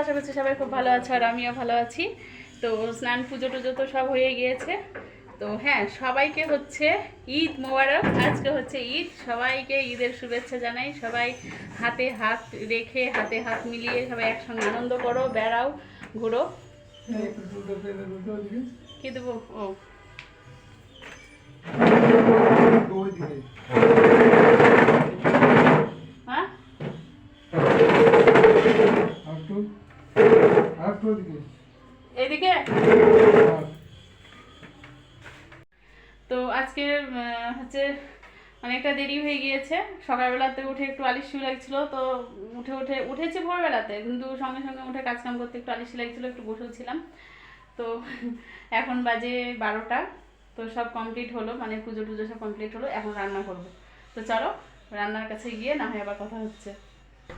আশা সবাই খুব ভালো আছো, আর আমিও ভালো আছি। তো স্নান পুজো টুজো তো সব হয়ে গিয়েছে। তো হ্যাঁ সবাইকে হচ্ছে ঈদ মোবারক। আজকে হচ্ছে ঈদ। সবাইকে ঈদের শুভেচ্ছা জানাই। সবাই হাতে হাত রেখে হাতে হাত মিলিয়ে সবাই একসঙ্গে আনন্দ করো বেড়াও ঘুরো। কি দেবো? ও। হ্যাঁ? এদিকে? আজকে হচ্ছে অনেকটা দেরি হয়ে গিয়েছে। সকালবেলাতে উঠে একটু আলিস্যু লাগছিল, তো উঠে উঠে, উঠেছি ভোরবেলাতে, কিন্তু সঙ্গে সঙ্গে উঠে কাজকাম করতে একটু আলিস্যু লাগছিল, একটু বসেছিলাম তো এখন বাজে বারোটা, তো সব কমপ্লিট হলো মানে পুজো টুজো সব কমপ্লিট হলো, এখন রান্না করব। তো চলো, রান্নার কাছে গিয়ে না হয় আবার কথা হচ্ছে।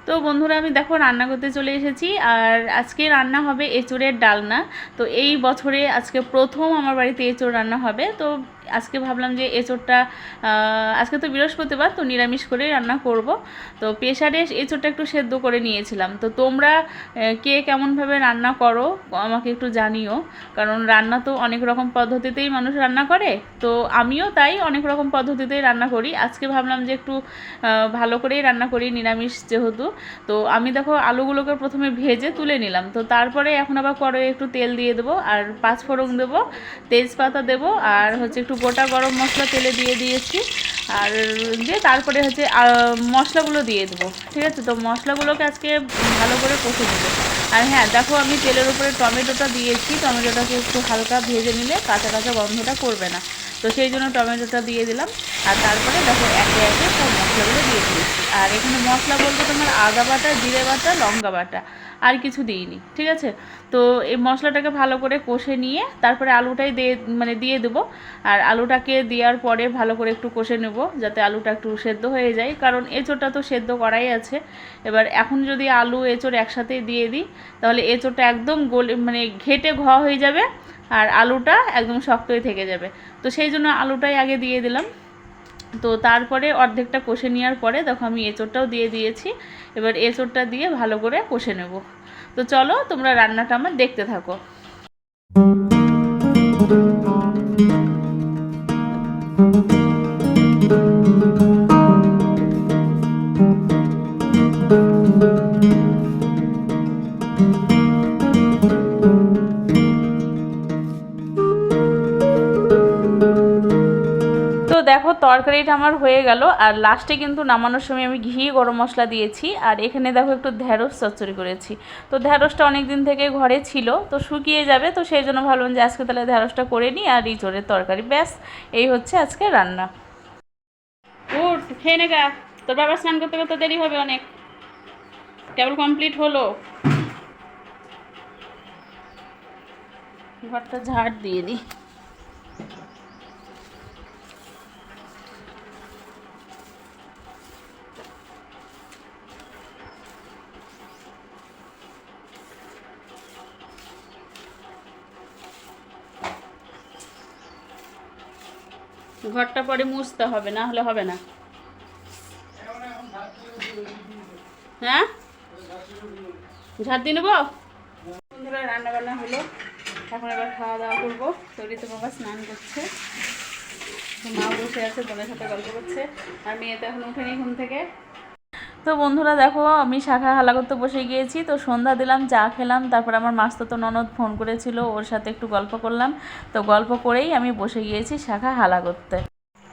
তো বন্ধুরা, আমি দেখো রান্না করতে চলে এসেছি, আর আজকে রান্না হবে এঁচোড়ের ডালনা। তো এই বছরে আজকে প্রথম আমার বাড়িতে এঁচোড় রান্না হবে, তো আজকে ভাবলাম যে এঁচোড়টা আজকে তো বৃহস্পতিবার, তো নিরামিষ করে রান্না করব। তো প্রেশারে এঁচোড়টা একটু সেদ্ধ করে নিয়েছিলাম। তো তোমরা কে কেমনভাবে রান্না করো, আমাকে একটু জানিও। কারণ রান্না তো অনেক রকম পদ্ধতিতেই মানুষ রান্না করে। তো আমিও তাই অনেক রকম পদ্ধতিতেই রান্না করি। আজকে ভাবলাম যে একটু ভালো করেই রান্না করি, নিরামিষ যেহেতু। তো আমি দেখো আলুগুলোকে প্রথমে ভেজে তুলে নিলাম। তো তারপরে এখন আবার কড়াইয়ে একটু তেল দিয়ে দেবো, আর পাঁচ ফোড়ন দেবো, তেজপাতা দেবো, আর হচ্ছে একটু গোটা গরম মশলা তেলে দিয়ে দিয়েছি। আর দিয়ে তারপরে হচ্ছে মশলাগুলো দিয়ে দেবো, ঠিক আছে? তো মশলাগুলোকে আজকে ভালো করে কষে দেবো আর হ্যাঁ দেখো আমি তেলের উপরে টমেটোটা দিয়েছি। টমেটোটাকে একটু হালকা ভেজে নিলে কাঁচা কাঁচা গন্ধটা করবে না। তো সেই জন্য টমেটোটা দিয়ে দিলাম। আর তারপরে দেখো, একে একে মশলাগুলো দিয়ে দিয়েছি। আর এখানে মশলা বলতে তোমার আদা বাটা, জিরে বাটা, লঙ্কা বাটা আর কিছু দিইনি, ঠিক আছে? তো এই মশলাটাকে ভালো করে কষে নিয়ে তারপরে আলুটাই দিয়ে মানে দিয়ে দেবো। আর আলুটাকে দেওয়ার পরে ভালো করে একটু কষে নেব, যাতে আলুটা একটু সেদ্ধ হয়ে যায়। কারণ এঁচোড়টা তো সেদ্ধ করাই আছে। এবার এখন যদি আলু, এঁচোড় একসাথে দিয়ে দিই, তাহলে এঁচোড়টা একদম গলে মানে ঘেটে ঘ হয়ে যাবে আর আলুটা একদম শক্তই থেকে যাবে। তো সেই জন্য আলুটাই আগে দিয়ে দিলাম। তো তারপরে অর্ধেকটা কষে নেওয়ার পরে দেখো আমি এঁচোড়টাও দিয়ে দিয়েছি। এবার এঁচোড়টা দিয়ে ভালো করে কষে নেব। তো চলো তোমরা রান্নাটা আমার দেখতে থাকো। দেখো, তরকারিটা আমার হয়ে গেল। আর লাস্টে কিন্তু নামানোর সময় আমি ঘি, গরম মশলা দিয়েছি। আর এখানে দেখো, একটু ঢ্যাঁড়স চচ্চড়ি করেছি। তো ঢ্যাঁড়সটা অনেক দিন থেকে ঘরে ছিল, তো শুকিয়ে যাবে। তো সেই জন্য ভাবলাম যে আজকে তাহলে ঢ্যাঁড়সটা করে নিই আর ইঁচড়ের তরকারি। ব্যাস, এই হচ্ছে আজকে রান্না। উঠ, খেয়ে নে গা। তোর বাবা স্নান করতে করতে দেরি হবে অনেক। কেবল কমপ্লিট হলো। ঘরটা ঝাড় দিয়ে দিই। ঘরটা পরে মুছতে হবে, না হলে হবে না। হ্যাঁ? ঝাড় দিয়ে নেব? বন্ধুরা রান্না বান্না হলো। এখন এবার খাওয়া দাওয়া করব। তৈরি তো বাবা স্নান করছে। মা বসে আছে বোনের সাথে গল্প করছে। আর মেয়ে তো এখন উঠেনি ঘুম থেকে। তো বন্ধুরা দেখো, আমি শাখা হালা করতে বসে গিয়েছি, তো সন্ধ্যা দিলাম, চা খেলাম, তারপর আমার মাস্তো তো ননদ ফোন করেছিল, ওর সাথে একটু গল্প করলাম, তো গল্প করেই আমি বসে গিয়েছি শাখা হালা করতে।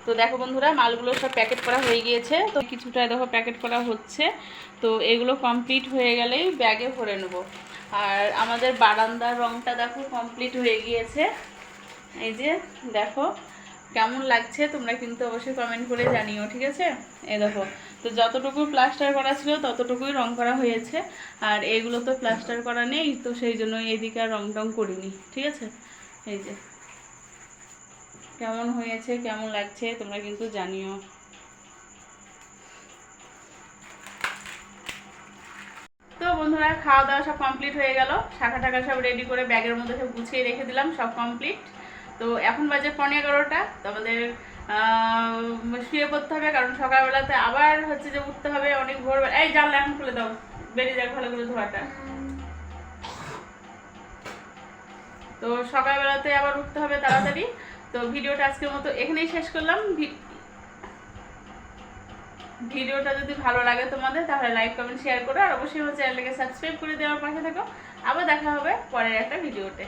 তো দেখো বন্ধুরা, মালগুলো সব প্যাকেট করা হয়ে গিয়েছে, তো কিছুটা দেখো প্যাকেট করা হচ্ছে, তো এগুলো কমপ্লিট হয়ে গেলেই ব্যাগে ভরে নেব। আর আমাদের বারান্দার রংটা দেখো কমপ্লিট হয়ে গিয়েছে, এই যে দেখো কেমন লাগছে তোমরা কিন্তু অবশ্যই কমেন্ট করে জানিও, ঠিক আছে? এই দেখো, তো যতটুকু প্লাস্টার করা ছিল ততটুকুই রং করা হয়েছে, আর এগুলো তো প্লাস্টার করা নেই, তো সেই জন্য এইদিকে আর রং টং করিনি, ঠিক আছে? এই যে, কেমন হয়েছে, কেমন লাগছে তোমরা কিন্তু জানিও। তো বন্ধুরা, খাওয়া দাওয়া সব কমপ্লিট হয়ে গেল, শাখা টাকা সব রেডি করে ব্যাগের মধ্যে সব গুছিয়ে রেখে দিলাম, সব কমপ্লিট তো এখন বাজে পনেরো এগারোটা, তো আমাদের শুয়ে পড়তে হবে, কারণ সকালবেলাতে আবার হচ্ছে যে উঠতে হবে, অনেক ভোরবেলা এই জানলা এখন খুলে দাও, বেরিয়ে যাক ভালো করে ধোয়াটা। তো সকালবেলাতে আবার উঠতে হবে তাড়াতাড়ি, তো ভিডিওটা আজকের মতো এখানেই শেষ করলাম। ভিডিওটা যদি ভালো লাগে তোমাদের, তাহলে লাইক, কমেন্ট শেয়ার করো, আর অবশ্যই আমার চ্যানেলটাকে সাবস্ক্রাইব করে দেওয়ার পাশে থাকো। আবার দেখা হবে পরের একটা ভিডিওতে।